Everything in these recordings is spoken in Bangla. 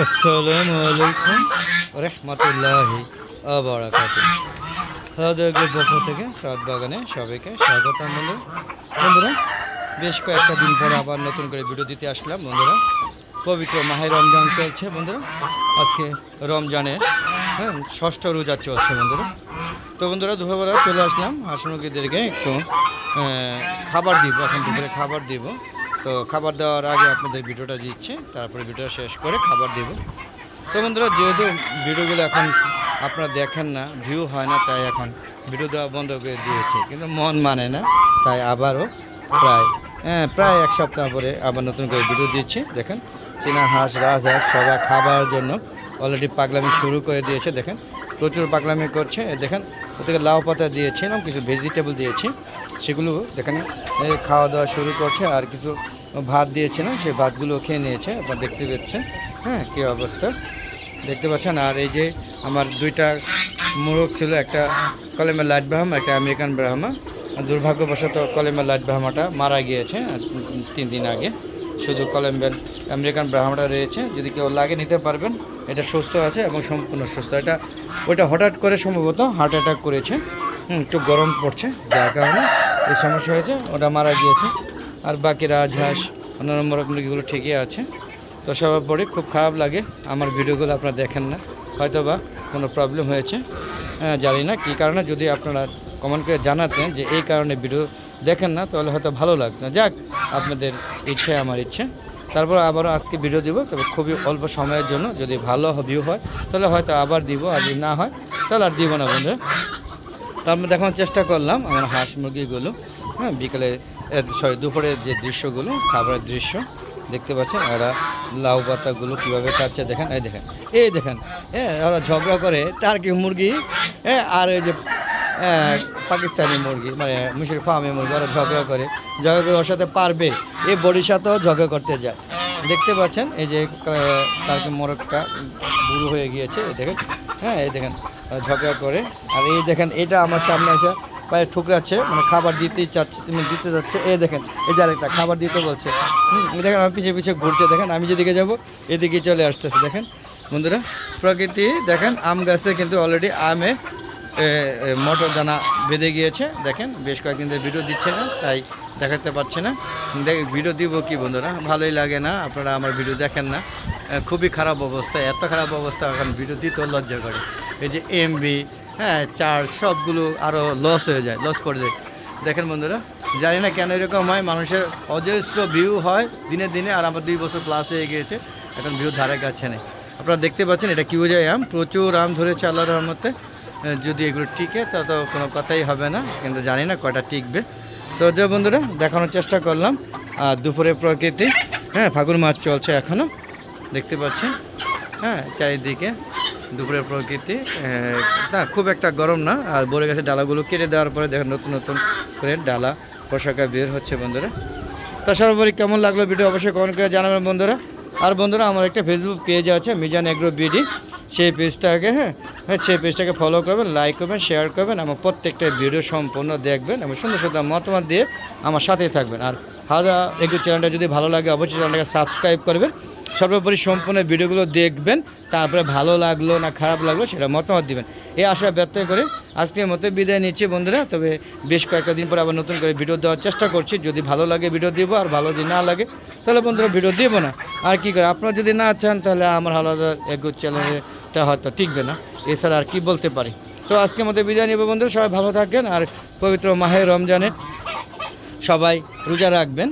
আসসালামু আলাইকুম রহমতুল্লাহি পক্ষ থেকে সাত বাগানে সবাইকে স্বাগতম বন্ধু বন্ধুরা, বেশ কয়েকটা দিন পরে আবার নতুন করে ভিডিও দিতে আসলাম। বন্ধুরা, পবিত্র মাহে রমজান চলছে বন্ধুরা। আজকে রমজানের হ্যাঁ ষষ্ঠ রোজা চলছে বন্ধুরা। তো বন্ধুরা, দুপুরবেলা চলে আসলাম। হাঁস মুরগিদেরকে একটু খাবার দিব, এখন দুপুরে খাবার দিব। তো খাবার দেওয়ার আগে আপনাদের ভিডিওটা দিচ্ছে, তারপরে ভিডিও শেষ করে খাবার দিব। তো বন্ধুরা, যেহেতু ভিডিওগুলো এখন আপনারা দেখেন না ভিউ হয় না, তাই এখন ভিডিও দেওয়া বন্ধ করে দিয়েছে। কিন্তু মন মানে না, তাই আবারও প্রায় হ্যাঁ প্রায় এক সপ্তাহ পরে আবার নতুন করে ভিডিও দিচ্ছি। দেখেন, চীনা হাঁস রাজহাঁস সবাই খাবার জন্য অলরেডি পাগলামি শুরু করে দিয়েছে। দেখেন, প্রচুর পাগলামি করছে। দেখেন, ওদেরকে লাউ পাতা দিয়েছিলাম, কিছু ভেজিটেবল দিয়েছি, সেগুলো, দেখেন খাওয়া দাওয়া শুরু করছে, আর কিছু ভাত দিয়েছিলাম সেই ভাতগুলো খেয়ে নিয়েছে, আপনার দেখতে পাচ্ছেন। হ্যাঁ কী অবস্থা? দেখতে পাচ্ছেন, আর এই যে আমার দুইটা মোরগ ছিল, একটা কলেমের লাইট ব্রাহ্মা, একটা আমেরিকান ব্রাহ্মা। দুর্ভাগ্যবশত কলেমের লাইট ব্রাহ্মাটা মারা গিয়েছে তিন দিন আগে। শুধু কলেম্বেল আমেরিকান ব্রাহ্মাটা রয়েছে, যদি কেউ লাগে নিতে পারবেন, এটা সুস্থ আছে এবং সম্পূর্ণ সুস্থ। এটা, ওইটা হঠাৎ করে সম্ভবত হার্ট অ্যাটাক করেছে। একটু গরম পড়ছে, যার কারণে এই সমস্যা হয়েছে, ওটা মারা গিয়েছে। আর বাকি রাজহাঁস অন্যান্য মোরগ মুরগিগুলো ঠিকই আছে। তো সবার পরে খুব খারাপ লাগে আমার ভিডিওগুলো আপনারা দেখেন না। হয়তো বা কোনো প্রবলেম হয়েছে হ্যাঁ, জানি না কী কারণে যদি আপনারা কমেন্ট করে জানাতেন যে এই কারণে ভিডিও দেখেন না তাহলে হয়তো ভালো লাগতো। যাক আপনাদের ইচ্ছে আমার ইচ্ছে। তারপর আবারও আজকে ভিডিও দিব তবে খুবই অল্প সময়ের জন্য যদি ভালো ভিউ হয় তাহলে হয়তো আবার দিব আর যদি না হয় তাহলে আর দিব না বন্ধু তার মধ্যে দেখানোর চেষ্টা করলাম আমার হাঁস মুরগিগুলো হ্যাঁ বিকেলে সরি দুপুরের যে দৃশ্যগুলো, খাবারের দৃশ্য দেখতে পাচ্ছেন, ওরা লাউ পাতাগুলো কীভাবে কাটছে, দেখেন, এই দেখেন এই দেখেন হ্যাঁ ওরা ঝগড়া করে টার্কি মুরগি হ্যাঁ আর এই যে পাকিস্তানি মুরগি মানে মিশর ফার্মে মুরগি, ওরা ঝগড়া করে ঝগড়া করে ওর সাথে পারবে, এই বড়ির সাথেও ঝগড়া করতে যায়। দেখতে পাচ্ছেন, এই যে টার্কি মোরগটা বুড়ো হয়ে গিয়েছে, এই দেখেন হ্যাঁ এই দেখেন ঝগড়া করে, আর এই দেখেন, এটা আমার সামনে এসে পায়ে ঠুকরাচ্ছে মানে খাবার দিতেই চাচ্ছে মানে দিতে যাচ্ছে। এ দেখেন, এই যে আরেকটা খাবার দিতে বলছে। দেখেন, আমি পিছিয়ে পিছিয়ে ঘুরছে, দেখেন, আমি যেদিকে যাব, এদিকে চলে আসতেছে, দেখেন। বন্ধুরা, প্রকৃতি, দেখেন, আম গাছে কিন্তু অলরেডি আমে মটর দানা বেঁধে গিয়েছে। দেখেন, বেশ কয়েকদিন ধরে ভিডিও দিচ্ছে না, তাই দেখাতে পারছে না। দেখ ভিডিও দিব কি, বন্ধুরা? ভালোই লাগে না, আপনারা আমার ভিডিও দেখেন না। খুবই খারাপ অবস্থা, এত খারাপ অবস্থা, এখন ভিডিও দিতেও লজ্জা করে। এই যে এমবি হ্যাঁ চার্জ সবগুলো আরও লস হয়ে যায় লস পড়ে যায়। দেখেন বন্ধুরা, জানি না কেন এরকম হয়, মানুষের অজস্র ভিউ হয় দিনে দিনে, আর আমার দুই বছর প্লাস হয়ে গিয়েছে, এখন ভিউ ধারে কাছে নেই। আপনারা দেখতে পাচ্ছেন, এটা কিউ যায় আম? প্রচুর আম ধরেছে আল্লাহ রহমতে। যদি এগুলো টিকে, তা তো কোনো কথাই হবে না, কিন্তু জানি না কয়টা টিকবে। তো যে বন্ধুরা, দেখানোর চেষ্টা করলাম। আর দুপুরে প্রকৃতি হ্যাঁ ফাগুন মাছ চলছে এখনও দেখতে পাচ্ছেন। হ্যাঁ চারিদিকে দুপুরের প্রকৃতি না, খুব একটা গরম না, আর বড়ে গেছে ডালাগুলো কেটে দেওয়ার পরে দেখেন নতুন নতুন করে ডালা পোশাকা বের হচ্ছে বন্ধুরা। তা সর্বোপরি কেমন লাগল ভিডিও অবশ্যই কমেন্ট করে জানাবেন বন্ধুরা। আর বন্ধুরা, আমার একটা ফেসবুক পেজ আছে, মিজান এগ্রো বিডি সেই পেজটাকে হ্যাঁ হ্যাঁ সেই পেজটাকে ফলো করবেন লাইক করবেন শেয়ার করবেন, আমার প্রত্যেকটা ভিডিও সম্পূর্ণ দেখবেন এবং সুন্দর সুন্দর মতামত দিয়ে আমার সাথেই থাকবেন। আর হাজা এগ্রো চ্যানেলটা যদি ভালো লাগে, অবশ্যই চ্যানেলটাকে সাবস্ক্রাইব করবেন। সর্বোপরি সম্পূর্ণ ভিডিওগুলো দেখবেন, তারপরে ভালো লাগল না খারাপ লাগল সেটা মতামত দিবেন। এই আশা ব্যক্ত করে আজকের মতো বিদায় নিচ্ছি বন্ধুরা, তবে বেশ কয়েকটা দিন পরে আবার নতুন করে ভিডিও দেওয়ার চেষ্টা করছি। যদি ভালো লাগে ভিডিও দিব, আর ভালো যদি না লাগে, তাহলে বন্ধুরা ভিডিও দিব না। আর কি করে, আপনারা যদি না চান, তাহলে আমার আলাদা এগো চ্যানেলটা হয়তো টিকবে না, এছাড়া আর কি বলতে পারি। তো আজকের মতো বিদায় নিব বন্ধুরা, সবাই ভালো থাকবেন আর পবিত্র মাহে রমজানে সবাই রোজা রাখবেন,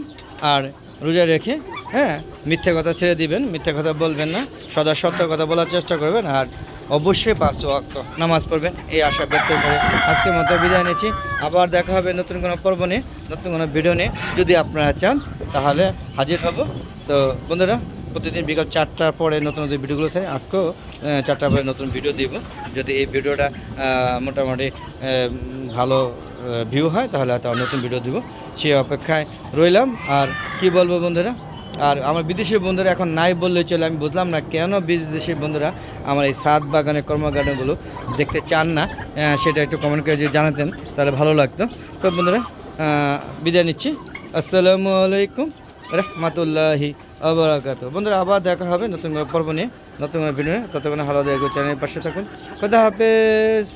আর রোজা রেখে হ্যাঁ মিথ্যে কথা ছেড়ে দিবেন, মিথ্যে কথা বলবেন না, সদা সত্য কথা বলার চেষ্টা করবেন, আর অবশ্যই পাঁচ ওয়াক্ত নামাজ পড়বেন, এই আশা ব্যক্ত করে আজকের মতো বিদায় নিচ্ছি। আবার দেখা হবে নতুন কোনো পর্ব নিয়ে, নতুন কোনো ভিডিও নিয়ে। যদি আপনারা চান, তাহলে হাজির হব। তো বন্ধুরা, প্রতিদিন বিকাল চারটার পরে নতুন নতুন ভিডিওগুলো থাকে আজকেও চারটার পরে নতুন ভিডিও দিব। যদি এই ভিডিওটা মোটামুটি ভালো ভিউ হয়, তাহলে হয়তো নতুন ভিডিও দিব। সেই অপেক্ষায় রইলাম। আর কি বলব বন্ধুরা? আর আমার বিদেশি বন্ধুরা এখন নাই বললে চলে, আমি বুঝলাম না কেন বিদেশি বন্ধুরা আমার এই সাত বাগানের কর্মকাণ্ডগুলো দেখতে চান না। সেটা একটু কমেন্ট করে যদি জানাতেন, তাহলে ভালো লাগতো। তো বন্ধুরা বিদায় নিচ্ছি। আসসালামু আলাইকুম রহমতুল্লাহি আবরাকাত বন্ধুরা, আবার দেখা হবে নতুন কোনো পর্ব নিয়ে, নতুন কোনো ভিডিও ততক্ষণ হালাদা চ্যানেলের পাশে থাকুন। খোদা হাফেজ।